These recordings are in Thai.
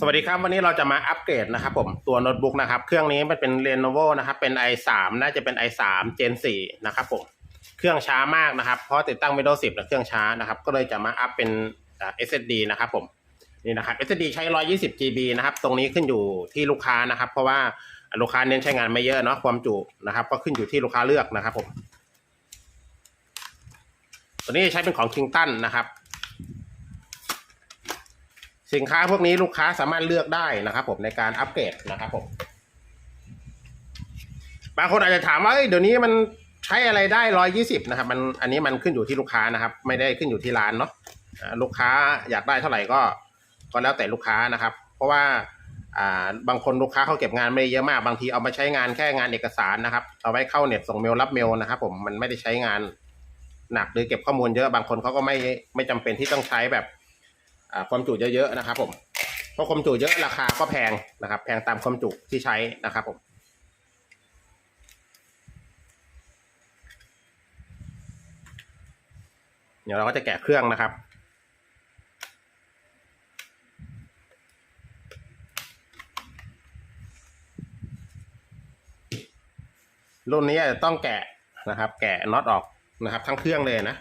สวัสดีครับ วันนี้เราจะมาอัปเกรดนะครับผมตัวโน้ตบุ๊กนะครับ เครื่องนี้มันเป็น Lenovo นะครับ เป็น i3 น่าจะเป็น i3 Gen 4นะครับผมเครื่องช้ามากนะครับ เพราะติดตั้ง Windows 10แล้วเครื่องช้านะครับ ก็เลยจะมาอัพเป็น SSD นะครับผมนี่นะครับ SSD ใช้ 120 GB นะครับ ตรงนี้ขึ้นอยู่ที่ลูกค้านะครับ เพราะว่าลูกค้าเน้นใช้งานไม่เยอะเนาะความจุนะครับ ก็ขึ้นอยู่ที่ลูกค้าเลือกนะครับผมตัวนี้ใช้เป็นของ Kingston นะครับ สินค้าพวกนี้ลูกค้าสามารถเลือกได้นะครับผมในการอัปเกรดนะครับผมบางคนอาจจะถามว่าเดี๋ยวนี้มันใช้อะไรได้ร้อยยี่สิบนะครับ มันอันนี้มันขึ้นอยู่ที่ลูกค้านะครับ ไม่ได้ขึ้นอยู่ที่ร้านเนาะลูกค้าอยากได้เท่าไหร่ก็ ก็แล้วแต่ลูกค้านะครับ เพราะว่าบางคนลูกค้าเขาเก็บงานไม่เยอะมากบางทีเอามาใช้งานแค่งานเอกสารนะครับ เอาไว้เข้าเน็ตส่งเมลรับเมลนะครับ ผมมันไม่ได้ใช้งานหนักหรือเก็บข้อมูลเยอะบางคนเขาก็ไม่ไม่จำเป็นที่ต้องใช้แบบ ความจุเยอะๆนะครับ ผมเพราะความจุเยอะราคาก็แพงนะครับ แพงตามความจุที่ใช้นะครับผมเดี๋ยวเราก็จะแกะเครื่องนะครับ รุ่นนี้จะต้องแกะนะครับ แกะน็อตออกนะครับ ทั้งเครื่องเลยนะ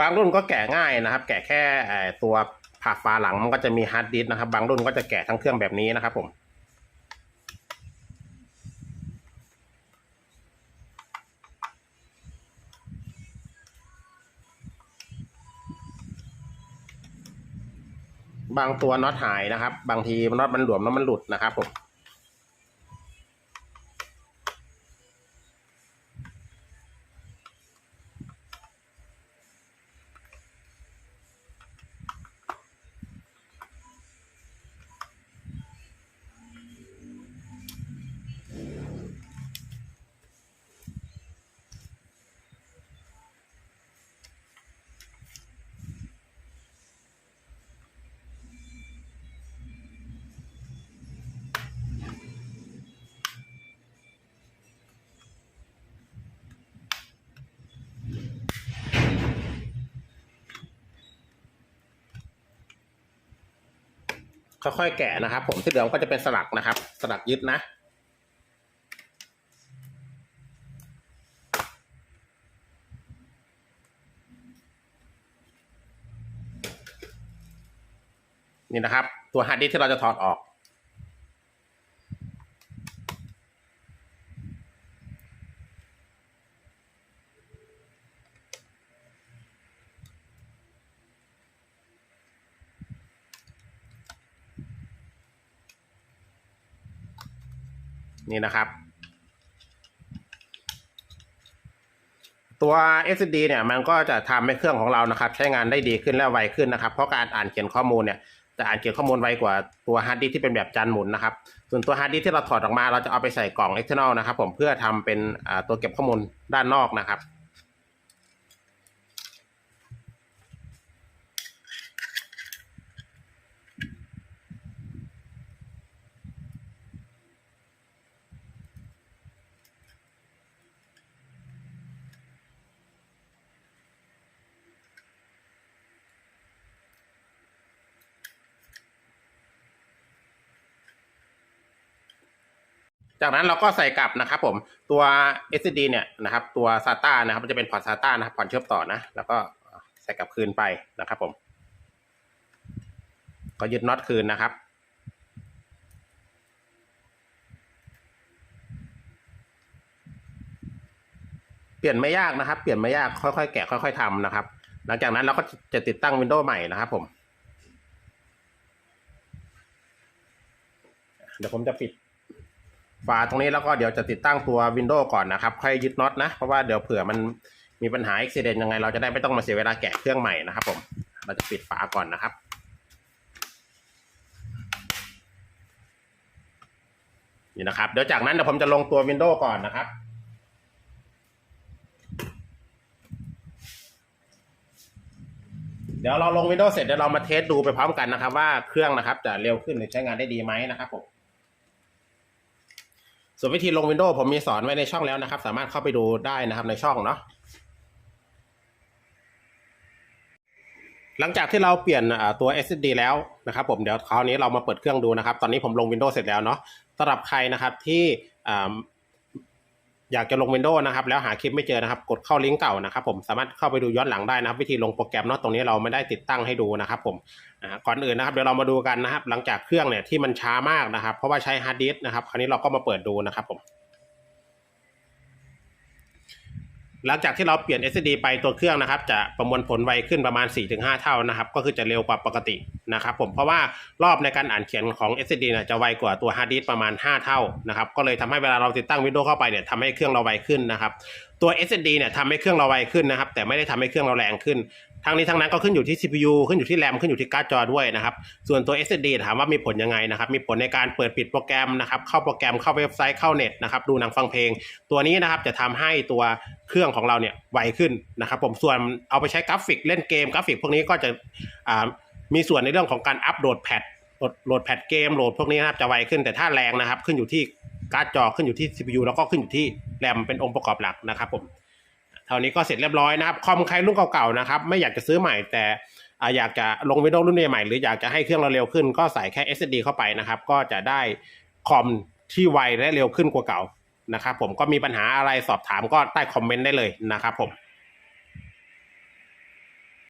บางรุ่นก็แกะง่ายนะครับ แกะแค่ตัวผ่าฝาหลังมันก็จะมีฮาร์ดดิสก์นะครับ บางรุ่นก็จะแกะทั้งเครื่องแบบนี้นะครับผมบางตัวน็อตหายนะครับ บางทีน็อตมันหลวมแล้วมันหลุดนะครับผม ค่อยๆแกะนะครับ ผมที่เหลือก็จะเป็นสลักนะครับ สลักยึดนะนี่นะครับ ตัวฮาร์ดดิสที่เราจะถอดออก นี่นะครับ ตัว SSD เนี่ยมันก็จะทำให้เครื่องของเรานะครับ ใช้งานได้ดีขึ้นและไวขึ้นนะครับ เพราะการอ่านเขียนข้อมูลเนี่ยจะอ่านเขียนข้อมูลไวกว่าตัวฮาร์ดดิสที่เป็นแบบจานหมุนนะครับ ส่วนตัวฮาร์ดดิสที่เราถอดออกมาเราจะเอาไปใส่กล่อง external นะครับ ผมเพื่อทำเป็นอ่าตัวเก็บข้อมูลด้านนอกนะครับ จากนั้นเราก็ใส่กลับนะครับผมตัว SSD เนี่ยนะครับตัว SATA นะครับมันจะเป็นพอร์ต SATA นะครับพอร์ตเชื่อมต่อนะ แล้วก็ใส่กลับคืนไปนะครับผม ก็ยึดน็อตคืนนะครับเปลี่ยนไม่ยากนะครับ เปลี่ยนไม่ยาก ค่อยๆ แกะ ค่อย ๆทำนะครับ หลังจากนั้นเราก็จะติดตั้ง Windows ใหม่นะครับผม เดี๋ยวผมจะปิด ฝาตรงนี้แล้วก็เดี๋ยวจะติดตั้งตัว Windows ก่อนนะครับ ค่อยยึดน็อตนะ เพราะว่าเดี๋ยวเผื่อมันมีปัญหาอุบิเหตุยังไง เราจะได้ไม่ต้องมาเสียเวลาแกะเครื่องใหม่นะครับ ผม เราจะปิดฝาก่อนนะครับนี่นะครับ เดี๋ยวจากนั้นเดี๋ยวผมจะลงตัว Windows ก่อนนะครับเดี๋ยวเราลง Windows เสร็จเดี๋ยวเรามาเทสดูไปพร้อมกันนะครับ ว่าเครื่องนะครับจะเร็วขึ้นหรือใช้งานได้ดีไหมนะครับผม ส่วนวิธีลง Windows ผมมีสอนไว้ในช่องแล้วนะครับ สามารถเข้าไปดูได้นะครับในช่องเนาะหลังจากที่เราเปลี่ยนตัว SSD แล้วนะครับผมเดี๋ยวคราวนี้เรามาเปิดเครื่องดูนะครับ ตอนนี้ผมลง Windows เสร็จแล้วเนาะสำหรับใครนะครับที่ อยากจะลง Windows นะครับแล้วหาคลิปไม่เจอนะครับ กดเข้าลิงก์เก่านะครับผมสามารถเข้าไปดูย้อนหลังได้นะครับ วิธีลงโปรแกรมเนาะตรงนี้เราไม่ได้ติดตั้งให้ดูนะครับผมก่อนอื่นนะครับเดี๋ยวเรามาดูกันนะครับ หลังจากเครื่องเนี่ยที่มันช้ามากนะครับ เพราะว่าใช้ฮาร์ดดิสก์นะครับ คราวนี้เราก็มาเปิดดูนะครับผมหลังจากที่เราเปลี่ยน SSD ไปตัวเครื่องนะครับ จะประมวลผลไวขึ้นประมาณ 4-5 เท่านะครับ ก็คือจะเร็วกว่าปกตินะครับผมเพราะว่ารอบในการอ่านเขียนของ SSD เนี่ยจะไวกว่าตัวฮาร์ดดิสประมาณ 5 เท่านะครับก็เลยทำให้เวลาเราติดตั้ง Windows เข้าไปเนี่ยทำให้เครื่องเราไวขึ้นนะครับตัว SSD เนี่ยทำให้เครื่องเราไวขึ้นนะครับแต่ไม่ได้ทำให้เครื่องเราแรงขึ้นทั้งนี้ทั้งนั้นก็ขึ้นอยู่ที่ CPU ขึ้นอยู่ที่แรมขึ้นอยู่ที่การ์ดจอด้วยนะครับ ส่วนตัว SSD ถามว่ามีผลยังไงนะครับ มีผลในการเปิดปิดโปรแกรมนะครับ เข้าโปรแกรม เข้าเว็บไซต์ เข้าเน็ตนะครับ ดูหนังฟังเพลง ตัวนี้นะครับจะทำให้ตัวเครื่องของเราเนี่ยไวขึ้นนะครับ ผม ส่วนเอาไปใช้กราฟิกเล่นเกมกราฟิกพวกนี้ก็จะอ่า มีส่วนในเรื่องของการอัปโหลดแพทโหลดโหลดแพทเกมโหลดพวกนี้นะครับจะไวขึ้นแต่ถ้าแรงนะครับ ขึ้นอยู่ที่การ์ดจอขึ้นอยู่ที่ CPU แล้วก็ขึ้นอยู่ที่แรมเป็นองค์ประกอบหลักนะครับผมเท่านี้ก็เสร็จเรียบร้อยนะครับคอมใครรุ่นเก่าๆนะครับไม่อยากจะซื้อใหม่แต่อยากจะลง Windows รุ่นใหม่หรืออยากจะให้เครื่องเราเร็วขึ้น ก็ใส่แค่ SSD เข้าไปนะครับ ก็จะได้คอมที่ไวและเร็วขึ้นกว่าเก่านะครับผมก็มีปัญหาอะไรสอบถามก็ใต้คอมเมนต์ได้เลยนะครับผม